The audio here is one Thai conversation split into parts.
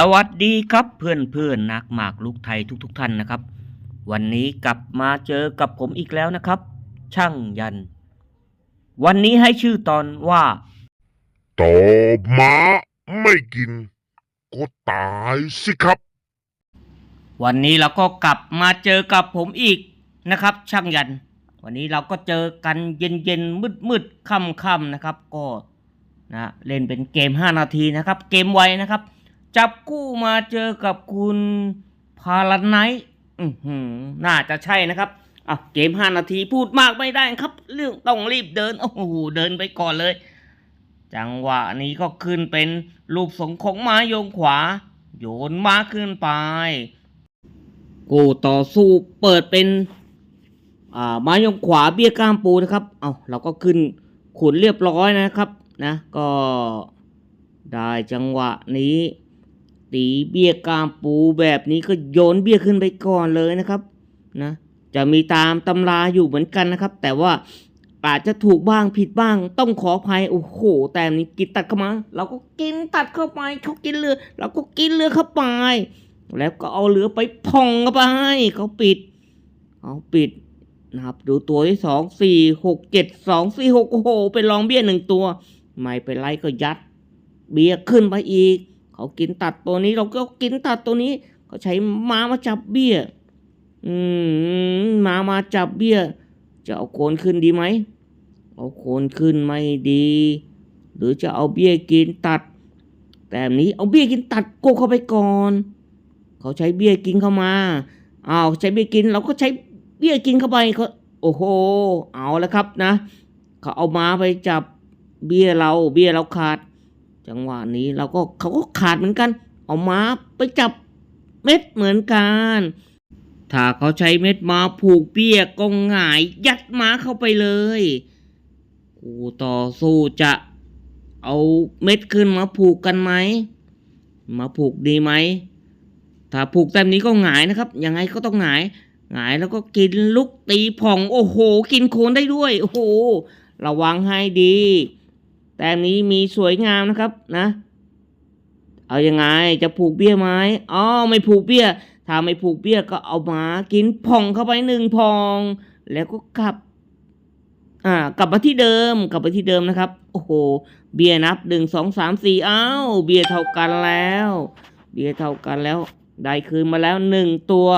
สวัสดีครับเพื่อนเพื่อนๆนักหมากลูกไทยทุกๆทท่านนะครับ วันนี้กลับมาเจอกับผมอีกแล้วนะครับ ช่างยัน วันนี้ให้ชื่อตอนว่าตอบม้าไม่กิน ก็ตายสิครับ วันนี้เราก็กลับมาเจอกับผมอีกนะครับ ช่างยัน วันนี้เราก็เจอกันเย็นเย็นมืดมืดๆค่ำค่ำๆนะครับ ก็นะเล่นเป็นเกม 5 นาทีนะครับ เกมไวนะครับ จับคู่มาเจอกับคุณพาลไนท์น่าจะใช่นะครับอะเกม5นาทีพูดมากไม่ได้ครับ เรื่องต้องรีบเดิน โอ้โห เดินไปก่อนเลย จังหวะนี้ก็ขึ้นเป็นรูปทรงของม้าโยงขวา โยนมาขึ้นไป กูต่อสู้เปิดเป็นอ่าไม้ยงขวาเบี้ยกล้ามปูนะครับ เอาเราก็ขึ้นขุนเรียบร้อยนะครับนะ ก็ได้จังหวะนี้ ตีเบี้ยกลามปูแบบนี้ก็โยนเบี้ยขึ้นไปก่อนเลยนะครับนะจะมีตามตำราอยู่เหมือนกันนะครับ แต่ว่าอาจจะถูกบ้างผิดบ้าง ต้องขออภัยโอ้โห แต่นนี้กินตัดเข้ามา เราก็กินตัดเข้าไปเขากินเรือ เราก็กินเรือเข้าไป แล้วก็เอาเรือไปพองเข้าไปเขาปิดเอาปิดนะครับดูตัวที่สองสี่หกเจ็ดสองสี่หกโอ้โหเป็นรองเบี้ยหนึ่งตัว ไม่เป็นไรก็ยัด เบี้ยขึ้นไปอีก เขากินตัดตัวนี้ เราก็กินตัดตัวนี้ เขาใช้ม้ามาจับเบี้ย อืมม้ามาจับเบี้ย จะเอาโคนขึ้นดีไหมเอาโคนขึ้นไม่ดี หรือจะเอาเบี้ยกินตัด แต่แบบนี้เอาเบี้ยกินตัดโกเข้าไปก่อน เขาใช้เบี้ยกินเข้ามาอ้าวใช้เบี้ยกินเราก็ใช้เบี้ยกินเข้าไปเขาโอ้โห เอาแล้วครับนะ เขาเอาม้าไปจับเบี้ยเรา เบี้ยเราขาด จังหวะนี้เราก็เขาก็ขาดเหมือนกัน เอาม้าไปจับเม็ดเหมือนกัน ถ้าเขาใช้เม็ดม้าผูกเบี้ยก็หงายยัดม้าเข้าไปเลยกูต่อสู้จะเอาเม็ดขึ้นมาผูกกันไหม มาผูกดีไหม ถ้าผูกแบบนี้ก็หงายนะครับ ยังไงก็ต้องหงาย หงายแล้วก็กินลุกตีผ่อง โอ้โห กินโคนได้ด้วย โอ้โห ระวังให้ดี แต่นี้มีสวยงามนะครับนะ เอาอยังไงจะผูกเบี้ยไหมอ๋อไม่ผูกเบี้ย ถ้าไม่ผูกเบี้ยก็เอาหมากินผ่องเข้าไปหนึ่งพอง แล้วก็กลับ อ่ากลับมาที่เดิมกลับไปที่เดิมนะครับ โอ้โห เบี้ยนับหนึ่งสองสามสี่อ้าวเบี้ยเท่ากันแล้ว เบี้ยเท่ากันแล้ว ได้คืนมาแล้วหนึ่งตัว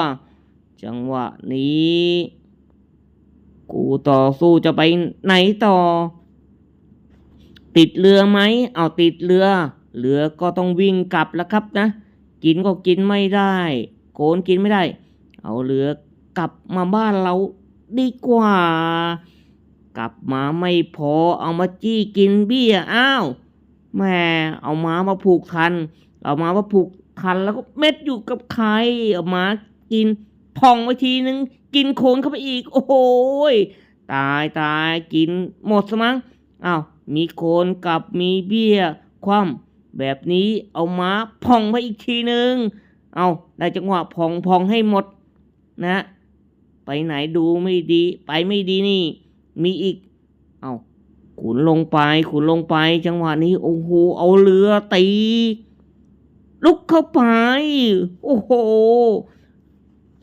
จังหวะนี้ กูต่อสู้จะไปไหนต่อ ติดเรือไหมเอาติดเรือ เรือก็ต้องวิ่งกลับแล้วครับนะ กินก็กินไม่ได้ โกนกินไม่ได้ เอาเรือกลับมาบ้านเราดีกว่า กลับมาไม่พอเอามาจี้กินเบี้ยอ้าวแม่เอาม้ามาผูกคัน เอาม้ามาผูกคันแล้วก็เม็ดอยู่กับใครเอาม้ากินพองไปทีนึง กินโคนเข้าไปอีก โอ้โหยตายตายกินหมดสมั้งอ้าว มีโคนกับมีเบี้ยคว่ำแบบนี้เอาม้าพองไปอีกทีหนึ่งเอาได้จังหวะพองพองให้หมดนะ ไปไหนดูไม่ดี ไปไม่ดีนี่ มีอีก เอาขุนลงไปขุนลงไป จังหวะนี้โอ้โหเอาเรือตี ลุกเข้าไป โอ้โห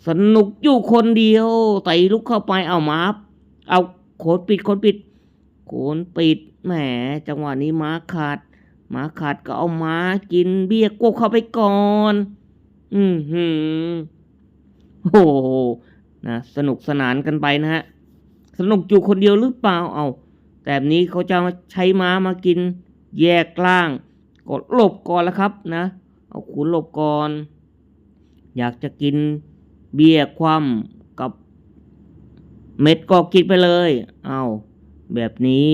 สนุกอยู่คนเดียวตีลุกเข้าไปเอามา เอาโคนปิดโคนปิด โคนปิดแหมจังหวะนี้ม้าขาดม้าขาดก็เอาม้ากินเบี้ยกวกเข้าไปก่อน อืมหืมโอ้โหนะสนุกสนานกันไปนะฮะ สนุกอยู่คนเดียวหรือเปล่าเอาแต่แบบนี้เขาจะใช้ม้ามากิน แยกล่างกดหลบก่อนแล้วครับนะ เอาขุนหลบก่อน อยากจะกินเบี้ยคว่ำกับ เม็ดก็กินไปเลย เอา แบบนี้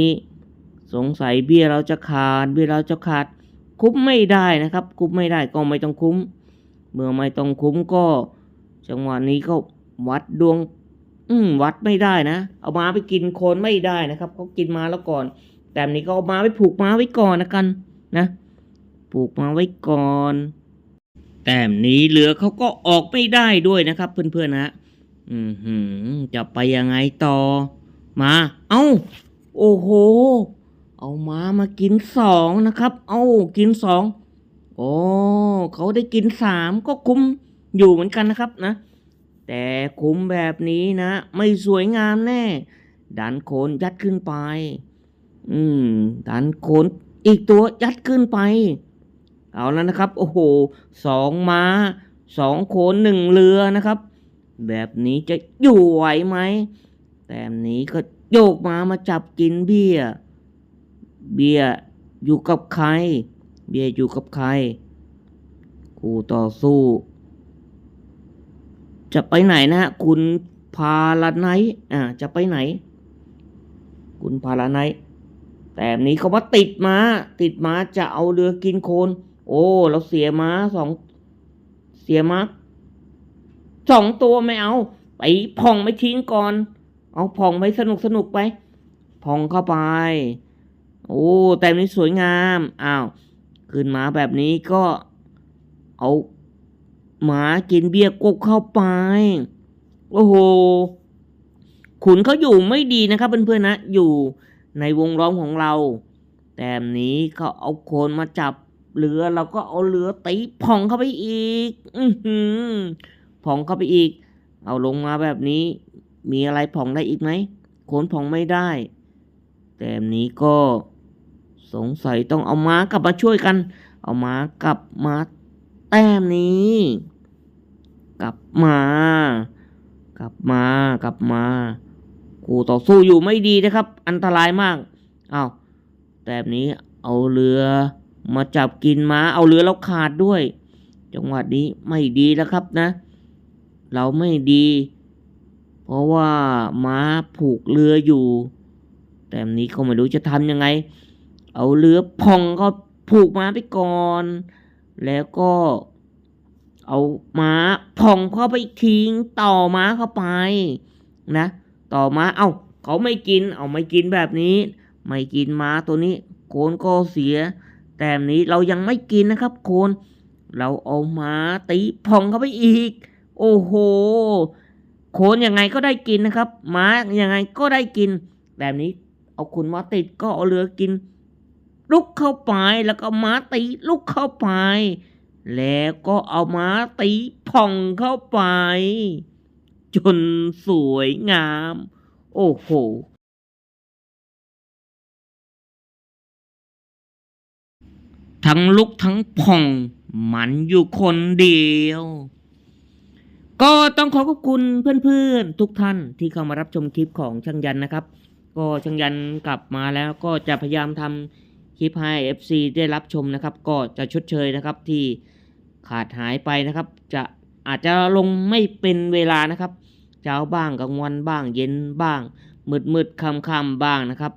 สงสัยเบี้ยเราจะขาดเบี้ยเราจะขาดคุ้มไม่ได้นะครับ คุ้มไม่ได้ก็ไม่ต้องคุ้ม เมื่อไม่ต้องคุ้มก็ จังหวะนี้ก็วัดดวง อืมวัดไม่ได้นะ เอามาไปกินโคนไม่ได้นะครับเขากินมาแล้วก่อน แต่นี้ก็เอามาไปผูกมาไว้ก่อนนะกันนะผูกมาไว้ก่อน แต่มนี้เรือเขาก็ออกไม่ได้ด้วยนะครับ เพื่อนๆนะอืมหืมจะไปยังไงต่อ มา เอา้า โอ้โห เอาม้ามากินสองนะครับ เอากินสองโอ้เขาได้กินสามก็คุ้มอยู่เหมือนกันนะครับนะ แต่คุ้มแบบนี้นะ ไม่สวยงามแน่ ดันโคนยัดขึ้นไป อืม ดันโคนอีกตัวยัดขึ้นไป เอาแล้วนะครับ โอ้โห สองม้า สองโคนหนึ่งเรือนะครับ แบบนี้จะอยู่ไหวไหม แต่แบบนี้ก็โยกมามาจับกินเบี้ยเบี้ยอยู่กับใคร เบี้ยอยู่กับใครคู่ต่อสู้ จะไปไหนนะฮะคุณพาลาไนอ่าจะไปไหน คุณพาลาไนแต่นี้เขาว่าติดมาติดมาจะเอาเรือกินโคน โอ้เราเสียม้าสองเสียม้าสองตัวไม่เอา ไปผ่องไม่ทิ้งก่อน เอาผ่องไปสนุกสนุกไปผ่องเข้าไป โอ้แต่นี้สวยงามอ้าวขึ้นมาแบบนี้ก็เอาหมากินเบียร์กบเข้าไป โอ้โหขุนเขาอยู่ไม่ดีนะครับเพื่อนๆนะอยู่ในวงล้อมของเรา แต่นี้เขาเอาโคนมาจับเรือเราก็เอาเรือตีผ่องเข้าไปอีก อือหือผ่องเข้าไปอีก เอาลงมาแบบนี้ มีอะไรผ่องได้อีกไหมโคนผ่องไม่ได้ แต่นี้ก็สงสัยต้องเอาม้ากลับมาช่วยกัน เอาม้ากลับมาแต้มนี้ กลับมา กลับมา กลับมากูต่อสู้อยู่ไม่ดีนะครับ อันตรายมากอา้าวแต่นี้เอาเรือมาจับกินม้า เอาเรือเราขาดด้วย จังหวะนี้ไม่ดีแล้วครับนะ เราไม่ดี เพราะว่าม้าผูกเรืออยู่ แต่นี้ก็ไม่รู้จะทำยังไง เอาเรือพองก็ผูกม้าไปก่อน แล้วก็ เอาม้าผ่องเข้าไปทิ้งต่อม้าเข้าไป นะ ต่อม้าเอา้าเขาไม่กิน เอาไม่กินแบบนี้ ไม่กินม้าตัวนี้ โคนก็เสีย แต่นี้เรายังไม่กินนะครับ โคน เราเอาม้าตีผ่องเข้าไปอีก โอ้โห โคนยังไงก็ได้กินนะครับ ม้ายังไงก็ได้กิน แบบนี้เอาคุณมาติดก็เอาเรือกิน ลุกเข้าไปแล้วก็ม้าตีลุกเข้าไป แล้วก็เอาม้าตีผ่องเข้าไป จนสวยงาม โอ้โหทั้งลุกทั้งผ่อง มันอยู่คนเดียว ก็ต้องขอขอบคุณเพื่อนๆ ทุกท่านที่เข้ามารับชมคลิปของช่างยันนะครับ ก็ช่างยันกลับมาแล้วก็จะพยายามทำคลิปให้ FC ได้รับชมนะครับ ก็จะชดเชยนะครับที่ขาดหายไปนะครับ จะอาจจะลงไม่เป็นเวลานะครับเช้าบ้างกลางวันบ้าง เย็นบ้าง มืดมืดค่ำค่ำๆบ้างนะครับ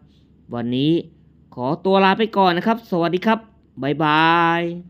วันนี้ขอตัวลาไปก่อนนะครับ สวัสดีครับบ๊ายบาย